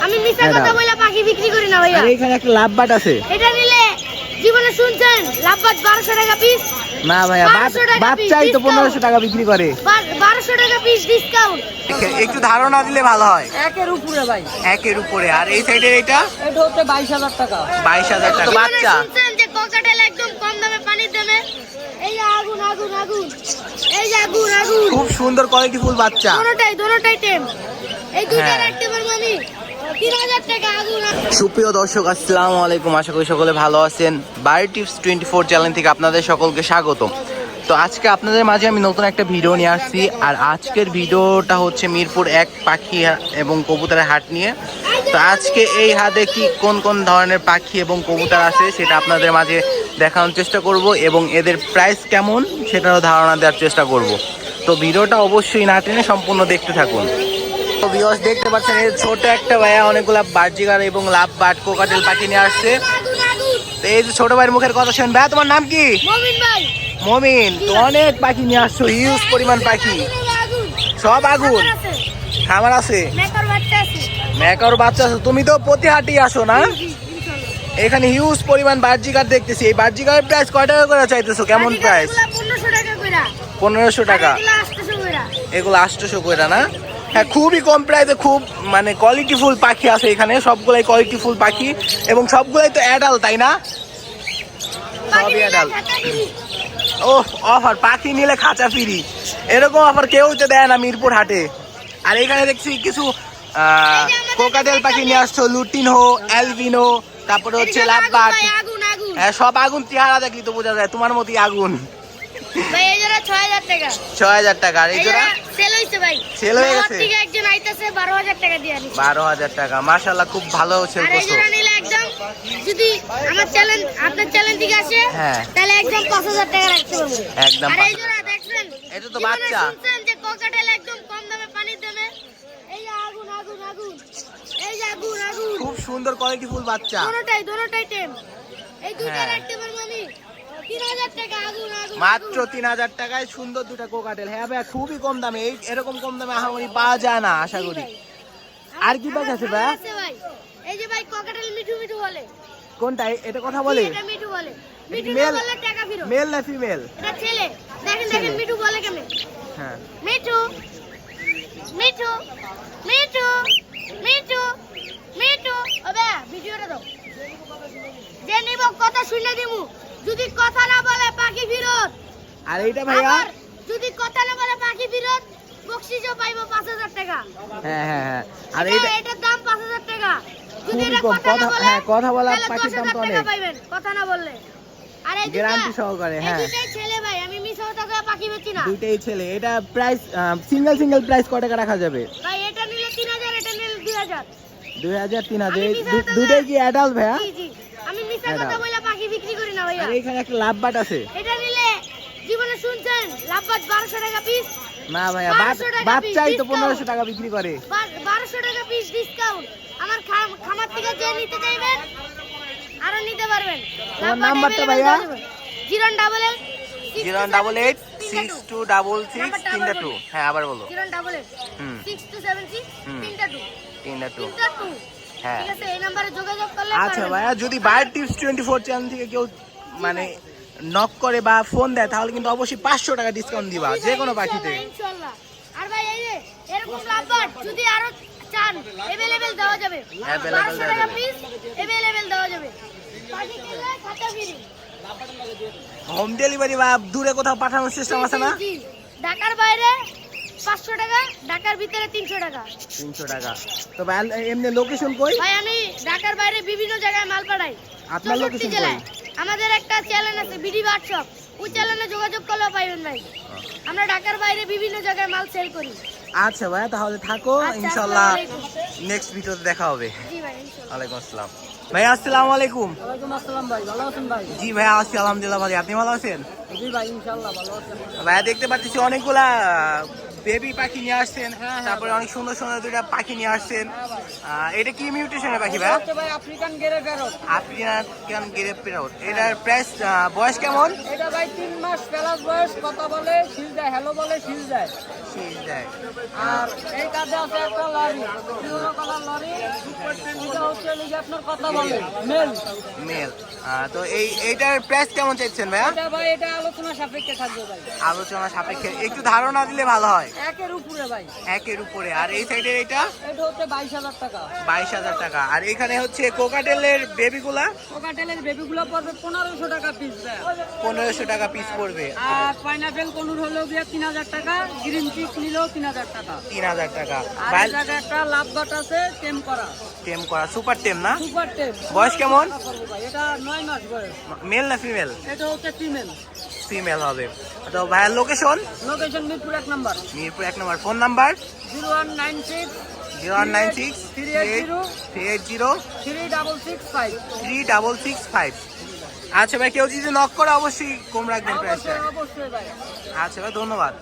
আমি মিথ্যা হ্যাঁ, কথা বলে পাখি বিক্রি করি না ভাইয়া। আর এখানে একটা লাভ বাট আছে। এটা নিলে জীবনে শুনছেন লাভবাদ বারোশো টাকা পিস না ভাইয়া বাট 1200 বাচ্চাই তো discount। পনেরোশো টাকা বিক্রি করে। বারোশো টাকা পিস ডিসকাউন্ট একটু ধারণা দিলে ভালো হয়। একের উপরে ভাই। একের উপরে। আর এই সাইডের এটা? এটা হচ্ছে বাইশ হাজার টাকা। বাইশ হাজার টাকা। বাচ্চা। শুনছেন যে কোকাটেল একদম কম দামে পানির দামে? এই আগুন আগুন আগুন। এই যে আগুন আগুন। খুব সুন্দর কোয়ালিটি ফুল বাচ্চা। দোনোটাই দোনোটাই টেম। এই দুইটা হ্যাঁ। রাখতে পারব আমি সুপ্রিয় দর্শক, আসসালামু আলাইকুম। আশা করি সকলে ভালো আছেন। Bio tips twenty four channel থেকে আপনাদের সকলকে স্বাগত তো আজকে আপনাদের মাঝে আমি নতুন একটা ভিডিও নিয়ে আসছি। আর আজকের ভিডিওটা হচ্ছে মিরপুর এক পাখি এবং কবুতরের হাট নিয়ে। তো আজকে এই হাটে কি কোন কোন ধরনের পাখি এবং কবুতর আছে সেটা আপনাদের মাঝে দেখানোর চেষ্টা করব এবং এদের প্রাইস কেমন সেটারও ধারণা দেওয়ার চেষ্টা করব। তো ভিডিওটা অবশ্যই না টেনে সম্পূর্ণ দেখতে থাকুন। ভিউয়ার্স দেখতে পাচ্ছেন এই ছোট একটা ভাইয়া অনেকগুলা বার্জিগার এবং লাভ বাট কোকাটেল পাখি নিয়ে আসছে। তো এই যে ছোট ভাইয়ের মুখের কথা শুনবে ভাইয়া তোমার নাম কি? মমিন তো অনেক পাখি নিয়ে আসছো হিউজ পরিমাণ পাখি। সব আগুন। খামার আছে। মেকার বাচ্চা আছে। তুমি তো প্রতি হাটেই আসো না? এখানে হিউজ পরিমাণ বার্জিকার দেখতেছি। এই বার্জিকারের প্রাইস কয় টাকা করে চাইতেছো? কেমন প্রাইস গাড়িগুলা 1500 টাকা পনেরোশো টাকা। আর এগুলা 800 কইরা। এগুলো আটশোশো করে না? হ্যাঁ খুবই কম প্রাইসে খুব মানে কোয়ালিটিফুল পাখি আছে এখানে। সবগুলাই কোয়ালিটিফুল পাখি এবং সবগুলাই তো অ্যাডাল তাই না? সবই adult। ও অফার পাখি নিলে খাঁচা ফিরি। এরকম অফার কেউ তো দেয় না মিরপুর হাটে। আর এখানে দেখছি কিছু কোকাটেল পাখি নিয়ে আসছো লুটিনো অ্যালবিনো তারপরে হচ্ছে লাভবাট হ্যাঁ সব আগুন চেহারা দেখলি তো বোঝা যায় তোমার মতোই আগুন। ভাই এই জোড়া 6000 টাকা। ছয় হাজার টাকা আর এই এই জোড়া? জোড়া সেল হইছে ভাই। Sell হয়ে নগদ গেছে? থেকে একজন আইতাছে 12000 টাকা দিয়ে টাকা খুব ভালো সেল আর এই জোড়া নিলে একদম যদি আমার চ্যালেঞ্জ আপনার চ্যালেঞ্জ থেকে আসে। তাহলে একদম 5000 টাকা রাখতে পারব। একদম আর এই জোড়া দেখছেন? এটা তো বাচ্চা। শুনছেন যে কোকাটেল একদম কম দামে পানির দামে? এই যে আগুন আগুন আগুন। এই আগুন আগুন। খুব সুন্দর বাচ্চা। দোনোটাই দোনোটাই টেম। এই দুইটা। রাখতে পারব আমি তিন হাজার টাকা আগুন আগুন মাত্র তিন হাজার টাকায় সুন্দর দুটা কোকাটেল হ্যাঁ ভাই খুবই কম দামে। এই এরকম কম দামে আহামরি পাওয়া যায় না আশা করি। আর কি পাখি আছে ভাই? এই যে ভাই কোকাটেল মিঠু মিঠু বলে। কোনটা? এটা কথা বলে? এটা মিঠু বলে? মিঠু বললে টাকা ফিরো। মেল না ফিমেল এটা ছেলে। দেখেন দেখেন মিঠু বলে কেমন? হ্যাঁ। মিঠু মিঠু মিঠু মিঠু মিঠু। ওবে ভিডিওটা দাও। যে নিব কথা শুনে দিমু যদি কথা না বলে পাখি ফিরত আর এইটা ভাইয়া? যদি কথা না বলে পাখি ফিরত বকশিসও পাইবো পাঁচ হাজার টাকা। হ্যাঁ হ্যাঁ হ্যাঁ। আর এইটা এটার দাম পাঁচ হাজার টাকা। যদি এটা কথা না বলে হ্যাঁ, কথা বলা পাখির দাম তো অনেক। পাইবেন কথা না বললে। আর এই গ্যারান্টি সহকারে হ্যাঁ। দুইটাই ছেলে ভাই আমি মিস হতে করে পাখি বেচি না। দুইটাই ছেলে। এটা প্রাইস সিঙ্গেল সিঙ্গেল প্রাইস কত টাকা রাখা যাবে? ভাই এটা নিলে তিন হাজার এটা নিলে দুই হাজার। দুই হাজার তিন হাজার। আমি এই মিশা দু- তো দুইটাই কি অ্যাডাল্ট ভাইয়া? জি জি। আমি এটা। কথা বলে পাখি বিক্রি করি না ভাইয়া আর এখানে একটা লাভ বাট আছে। এটা নিলে জীবনে শুনছেন লাভবাদ বারোশো টাকা পিস না ভাইয়া 1200 টাকা বাচ্চাই তো discount। পনেরোশো টাকা বিক্রি করে। বারোশো টাকা পিস ডিসকাউন্ট আমার খামার থেকে যে নিতে চাইবেন আরও নিতে পারবেন। তোমার নাম্বারটা ভাইয়া? Zero double eight zero double eight six two double six তিনটা টু হ্যাঁ আবার বলো। Zero double eight six two seven six তিনটা টু তিনটা টু হ্যাঁ। ঠিক আছে এই নাম্বারে যোগাযোগ করলে আচ্ছা ভাইয়া যদি buyer tips twenty four channel থেকে কেউ মানে নক করে বা ফোন দেয় তাহলে কিন্তু অবশ্যই পাঁচশো টাকা ডিসকাউন্ট দিবা যে কোনো পাখিতে ইনশাল্লাহ, ইনশাল্লাহ। আর ভাই এই যে এরকম লাভবার যদি আরও চান এভেলেবেল দেওয়া যাবে। Available বারোশো দেওয়া টাকা পিস এভেলেবেল দেওয়া যাবে। পাখি কিনলে খাতা ফ্রি হোম ডেলিভারি বা দূরে কোথাও পাঠানোর সিস্টেম আছে না। ঢাকার বাইরে পাঁচশো টাকা ঢাকার ভিতরে তিনশো টাকা। তিনশো টাকা। তো ভাই এমনি লোকেশন কই? ভাই আমি ঢাকার বাইরে বিভিন্ন জায়গায় মাল পাঠাই। আপনার location জেলায়। আমাদের একটা চ্যানেল আছে বিডি হোয়াটসঅ্যাপ ওই চ্যানেলে যোগাযোগ করলেও পাইবেন ভাই। আমরা ঢাকার বাইরে বিভিন্ন জায়গায় মাল সেল করি। আচ্ছা ভাইয়া তাহলে থাকো। ইনশাল্লাহ আসসালামু নেক্সট ভিডিওতে দেখা হবে। ভাই ওয়ালাইকুম আসসালাম। ভাই আসসালামু আলাইকুম। ওয়ালাইকুম আসসালাম ভাই ভালো আছেন ভাই? জি ভাইয়া আছি আলহামদুলিল্লাহ ভাই আপনি ভালো আছেন? জি ভাই ইনশাল্লাহ ভালো আছেন। ভাইয়া দেখতে পাচ্ছি অনেকগুলা বেবি পাখি নিয়ে আসছেন তারপরে অনেক সুন্দর সুন্দর দুইটা পাখি নিয়ে আসছেন। আহ, এটা কি মিউটেশনের পাখি ভাই? আফ্রিকান গেরে প্যারট আপনি কেন প্যারট এটার প্রাইস বয়স কেমন? এটা ভাই তিন মাস প্লাস বয়স কথা বলে শিল দেয়। হ্যালো বলে শিল দেয়। শিল দেয়। আর এই কাজে আছে একটা লরি কালার লরি। আপনার কথা বলে। মেল। মেল। তো এই এইটার প্রাইস কেমন চাইছেন ভাইয়া? এটা ভাই এটা আলোচনা সাপেক্ষে থাকবে ভাই। আলোচনা সাপেক্ষে। একটু ধারণা দিলে ভালো হয়। একের উপরে ভাই। একের উপরে। আর এই সাইডের এটা এটা হচ্ছে বাইশ হাজার টাকা। বাইশ হাজার টাকা। আর এখানে হচ্ছে কোকাটেলের বেবিগুলা? কোকাটেলের বেবিগুলো পড়বে পনেরোশো টাকা পিস ভাই। টাকা পিস পড়বে। আর পাইনাপেল কনুর হলেও গিয়ে তিন হাজার টাকা। গ্রিন চিক নিলেও তিন হাজার টাকা। তিন হাজার টাকা। আর একটা লাভ বাট আছে টেম করা। টেম করা। সুপার টেম না? বয়স কেমন? মেল না ফিমেল? এটা হচ্ছে ফিমেল। ফিমেল হবে। তো ভাইয়ার লোকেশন লোকেশন মিরপুর এক নাম্বার। মিরপুর এক number. Phone number? Zero one nine six. Zero one nine six Three eight zero. Three eight zero. Three double six five. Three double six five. আচ্ছা ভাই কেউ যদি নক করে অবশ্যই কম রাখবেন প্রাইসটা আচ্ছা ভাই ধন্যবাদ।